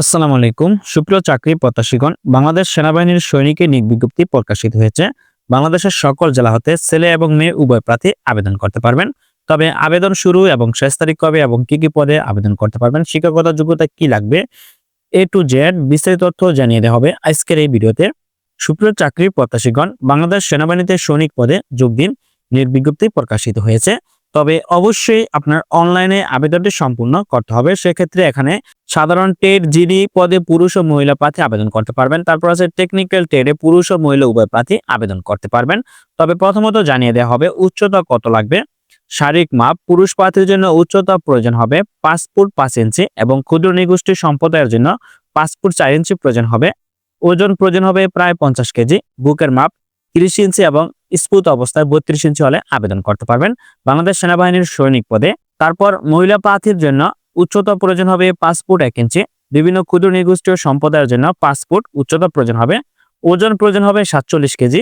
আসসালামু আলাইকুম। সুপ্রিয় চাকরি প্রত্যাশীগণ, বাংলাদেশ সেনাবাহিনীর সৈনিকের নিয়োগ বিজ্ঞপ্তি প্রকাশিত হয়েছে। বাংলাদেশের সকল জেলা হতে ছেলে এবং মেয়ে উভয় প্রার্থী আবেদন করতে পারবেন। তবে আবেদন শুরু এবং শেষ তারিখ কবে এবং কি কি পদে আবেদন করতে পারবেন, শিক্ষাগত যোগ্যতা কি লাগবে, এ টু জেড বিস্তারিত তথ্য জানিয়ে দেওয়া হবে আজকের এই ভিডিওতে। সুপ্রিয় চাকরি প্রত্যাশীগণ, বাংলাদেশ সেনাবাহিনীতে সৈনিক পদে যোগ দিন নিয়োগ বিজ্ঞপ্তি প্রকাশিত হয়েছে। তবে অবশ্যই আপনার অনলাইনে আবেদনটি সম্পূর্ণ করতে হবে। সেক্ষেত্রে এখানে সাধারণ টেট জিডি পদে পুরুষ ও মহিলা প্রার্থী আবেদন করতে পারবেন। তারপর আছে টেকনিক্যাল টেটে পুরুষ ও মহিলা উভয় প্রার্থী আবেদন করতে পারবেন। তবে প্রথমত জানিয়ে দেওয়া হবে উচ্চতা কত লাগবে? শারীরিক মাপ, পুরুষ প্রার্থীর জন্য উচ্চতা প্রয়োজন হবে পাঁচ ফুট পাঁচ ইঞ্চি এবং ক্ষুদ্র নিগোষ্ঠী সম্প্রদায়ের জন্য পাঁচ ফুট চার ইঞ্চি প্রয়োজন হবে। ওজন প্রয়োজন হবে প্রায় পঞ্চাশ কেজি। বুকের মাপ তিরিশ ইঞ্চি এবং স্ফুত অবস্থায় বত্রিশ ইঞ্চি হলে আবেদন করতে পারবেন। বাংলাদেশ সেনাবাহিনীর সৈনিক পদে। তারপর মহিলা প্রার্থীর জন্য উচ্চতা প্রয়োজন হবে ফুট এক ইঞ্চি বিভিন্ন ক্ষুদ্র নিগোষ্ঠীয় সম্প্রদায়ের জন্য ফুট উচ্চতা প্রয়োজন হবে। ওজন প্রয়োজন হবে সাতচল্লিশ কেজি।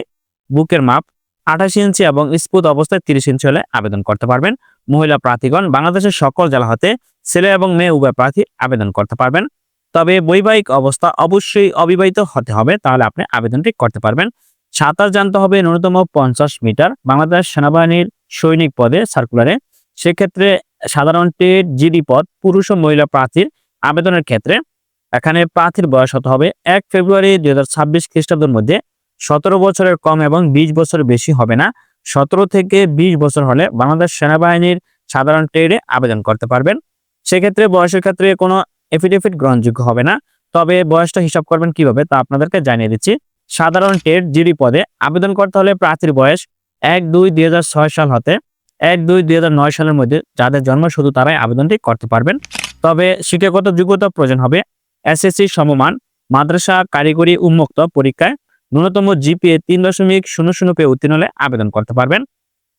বুকের মাপ আঠাশ ইঞ্চি এবং স্ফুত অবস্থায় তিরিশ ইঞ্চি হলে আবেদন করতে পারবেন। মহিলা প্রার্থীগণ বাংলাদেশের সকল জেলা হতে ছেলে এবং মেয়ে উভয় প্রার্থী আবেদন করতে পারবেন। তবে বৈবাহিক অবস্থা অবশ্যই অবিবাহিত হতে হবে। তাহলে আপনি আবেদনটি করতে পারবেন। সাঁতার জানতে হবে ন্যূনতম পঞ্চাশ মিটার বাংলাদেশ সেনাবাহিনীর সৈনিক পদে সার্কুলারে সেক্ষেত্রে সাধারণ টেট জিডি পদ, পুরুষ ও মহিলা প্রার্থীর আবেদনের ক্ষেত্রে। এখানে প্রার্থীর বয়স হতে হবে এক ফেব্রুয়ারি দুই হাজার ছাব্বিশ খ্রিস্টাব্দের মধ্যে। সতেরো বছরের কম এবং বিশ বছর বেশি হবে না। সতেরো থেকে বিশ বছর হলে বাংলাদেশ সেনাবাহিনীর সাধারণ ট্রেডে আবেদন করতে পারবেন। সেক্ষেত্রে বয়সের ক্ষেত্রে কোনো এফিডেভিট গ্রহণযোগ্য হবে না। তবে বয়সটা হিসাব করবেন কীভাবে তা আপনাদেরকে জানিয়ে দিচ্ছি। সাধারণ টেট জিডি পদে আবেদন করতে হলে প্রার্থীর বয়স এক দুই দুই সাল হতে এক দুই দুই নয় সালের মধ্যে যাদের জন্ম শুধু তারাই আবেদনটি করতে পারবেন। তবে শিক্ষাগত যোগ্যতা প্রয়োজন হবে এসএসসি সমমান, মাদ্রাসা কারিগরি উন্মুক্ত পরীক্ষায় ন্যূনতম জিপিএ তিন দশমিক শূন্য শূন্য পেয়ে উত্তীর্ণ হলে আবেদন করতে পারবেন।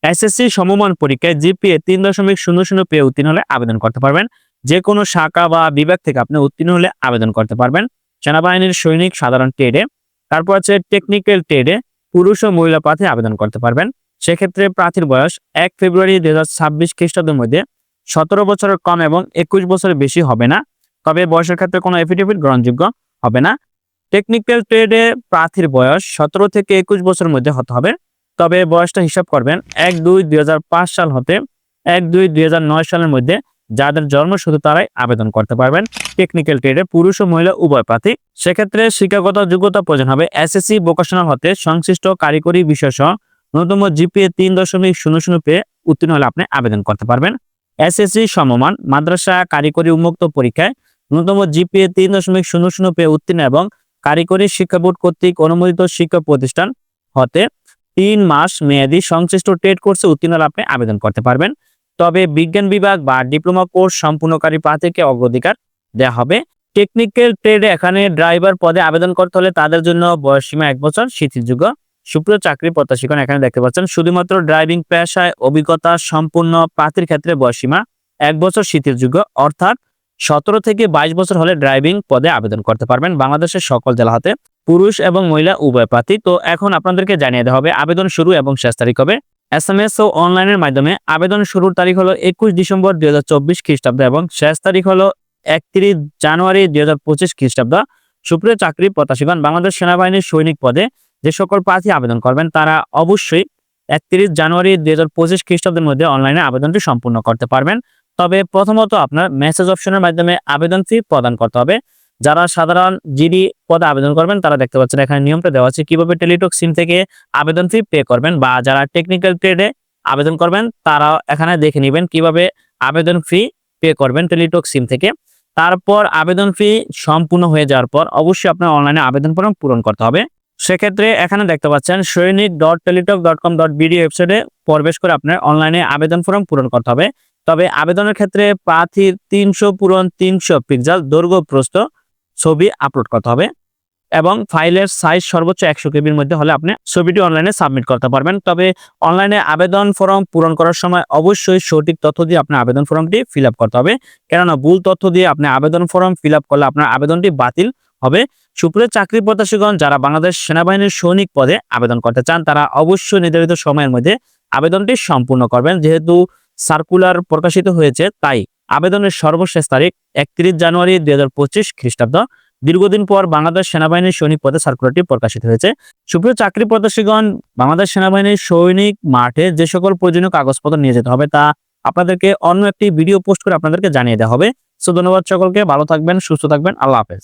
এসএসসি সমমান পরীক্ষায় জিপিএ তিন দশমিক শূন্য শূন্য পেয়ে উত্তীর্ণ হলে আবেদন করতে পারবেন। যে কোনো শাখা বা বিভাগ থেকে আপনি উত্তীর্ণ হলে আবেদন করতে পারবেন। সেনাবাহিনীর সৈনিক সাধারণ ট্রেডে তারপর আছে টেকনিক্যাল ট্রেডে পুরুষ ও মহিলা প্রার্থী আবেদন করতে পারবেন। সেক্ষেত্রে প্রার্থীর বয়স এক ফেব্রুয়ারি দুই হাজার ছাব্বিশ খ্রিস্টাব্দের মধ্যে সতেরো বছরের কম এবং একুশ বছরের বেশি হবে না, তবে বয়সের ক্ষেত্রে কোনো এফিডেভিট গ্রহণযোগ্য হবে না। টেকনিক্যাল ট্রেডে প্রার্থীর বয়স সতেরো থেকে একুশ বছরের মধ্যে হতে হবে, তবে বয়সটা হিসাব করবেন এক দুই দুই সাল হতে এক দুই দুই সালের মধ্যে যাদের জন্ম শুধু তারাই আবেদন করতে পারবেন। টেকনিক্যাল ট্রেডে পুরুষ ও মহিলা উভয় প্রার্থী। সেক্ষেত্রে শিক্ষাগত যোগ্যতা প্রয়োজন হবে এসএসসি ভোকেশনাল হতে সংশ্লিষ্ট কারিগরি বিষয় সহ ন্যূনতম জিপিএ তিন দশমিক শূন্য শূন্য পেয়ে উত্তীর্ণ হলে আপনি আবেদন করতে পারবেন। এসএসসি সমমান মাদ্রাসা কারিগরি উন্মুক্ত পরীক্ষায় ন্যূনতম জিপিএ তিন দশমিক শূন্য শূন্য পেয়ে উত্তীর্ণ এবং কারিগরি শিক্ষা বোর্ড কর্তৃক অনুমোদিত শিক্ষা প্রতিষ্ঠান হতে তিন মাস মেয়াদী সংশ্লিষ্ট ট্রেড কোর্সে উত্তীর্ণ হলে আপনি আবেদন করতে পারবেন। তবে বিজ্ঞান বিভাগ বা ডিপ্লোমা কোর্স সম্পূর্ণকারী প্রার্থীকে অগ্রাধিকার দেওয়া হবে। টেকনিক্যাল ট্রেডে এখানে ড্রাইভার পদে আবেদন করতে হলে তাদের জন্য বয়সসীমা এক বছর শিথিলযোগ্য সুপ্রিয় চাকরি প্রত্যাশীগণ এখানে দেখতে পাচ্ছেন, শুধুমাত্র ড্রাইভিং পেশায় অভিজ্ঞতা সম্পূর্ণ প্রার্থীর ক্ষেত্রে বয়সীমা এক বছর শিথিলযোগ্য অর্থাৎ সতেরো থেকে বাইশ বছর হলে ড্রাইভিং পদে আবেদন করতে পারবেন বাংলাদেশের সকল জেলা হতে। পুরুষ এবং মহিলা উভয় প্রার্থী। তো এখন আপনাদেরকে জানিয়ে দেওয়া হবে, আবেদন শুরু এবং শেষ তারিখ হবে এস এম এস ও অনলাইনের মাধ্যমে আবেদন শুরুর তারিখ হলো একুশ ডিসেম্বর দুই হাজার চব্বিশ খ্রিস্টাব্দ এবং শেষ তারিখ হলো একত্রিশ জানুয়ারি দুই হাজার পঁচিশ খ্রিস্টাব্দ। সুপ্রিয় চাকরি প্রত্যাশীগণ, বাংলাদেশ সেনাবাহিনীর সৈনিক পদে যে সকল প্রার্থী আবেদন করবেন, তারা অবশ্যই একত্রিশ জানুয়ারি দুই হাজার পঁচিশ খ্রিস্টাব্দের মধ্যে অনলাইনে আবেদনটি সম্পূর্ণ করতে পারবেন। তবে প্রথমত আপনার মেসেজ অপশনের মাধ্যমে আবেদন ফি প্রদান করতে হবে। যারা সাধারণ জিডি পদে আবেদন করবেন, তারা দেখতে পাচ্ছেন এখানে নিয়মটা দেওয়া আছে। কীভাবে টেলিটক সিম থেকে আবেদন ফি পে করবেন বা যারা টেকনিক্যাল ট্রেডে আবেদন করবেন তারা এখানে দেখে নেবেন কীভাবে আবেদন ফি পে করবেন টেলিটক সিম থেকে। তারপর আবেদন ফি সম্পূর্ণ হয়ে যাওয়ার পর অবশ্যই আপনার অনলাইনে আবেদন ফর্ম পূরণ করতে হবে। সেক্ষেত্রে এখানে দেখতে পাচ্ছেন Sainik dot Teletalk dot com dot BD ওয়েবসাইটে প্রবেশ করে আপনার অনলাইনে আবেদন ফর্ম পূরণ করতে হবে। তবে আবেদনের ক্ষেত্রে প্রার্থীর তিনশো পূরণ তিনশো পিক্সেল দৈর্ঘ্য প্রস্থ ছবি আপলোড করতে হবে এবং ফাইলের সাইজ সর্বোচ্চ একশো কেবির মধ্যে হলে আপনি ছবিটি অনলাইনে সাবমিট করতে পারবেন। তবে অনলাইনে আবেদন ফর্ম পূরণ করার সময় অবশ্যই সঠিক তথ্য দিয়ে আপনার আবেদন ফর্মটি ফিল করতে হবে। কেননা ভুল তথ্য দিয়ে আপনি আবেদন ফর্ম ফিল করলে আপনার আবেদনটি বাতিল হবে। সুপ্রিয় চাকরি প্রত্যাশীগণ, যারা বাংলাদেশ সেনাবাহিনীর সৈনিক পদে আবেদন করতে চান, তারা অবশ্যই নির্ধারিত সময়ের মধ্যে আবেদনটি সম্পূর্ণ করবেন। যেহেতু সার্কুলার প্রকাশিত হয়েছে, তাই আবেদনের সর্বশেষ তারিখ একত্রিশ জানুয়ারি দুই হাজার পঁচিশ খ্রিস্টাব্দ। দীর্ঘদিন পর বাংলাদেশ সেনাবাহিনীর সৈনিক পদে সার্কুলারটি প্রকাশিত হয়েছে। সুপ্রিয় চাকরি প্রত্যাশীগণ, বাংলাদেশ সেনাবাহিনীর সৈনিক মাঠে যে সকল প্রয়োজনীয় কাগজপত্র নিয়ে যেতে হবে তা আপনাদেরকে অন্য একটি ভিডিও পোস্ট করে আপনাদেরকে জানিয়ে দেওয়া হবে। সো ধন্যবাদ সকলকে, ভালো থাকবেন, সুস্থ থাকবেন, আল্লাহ হাফেজ।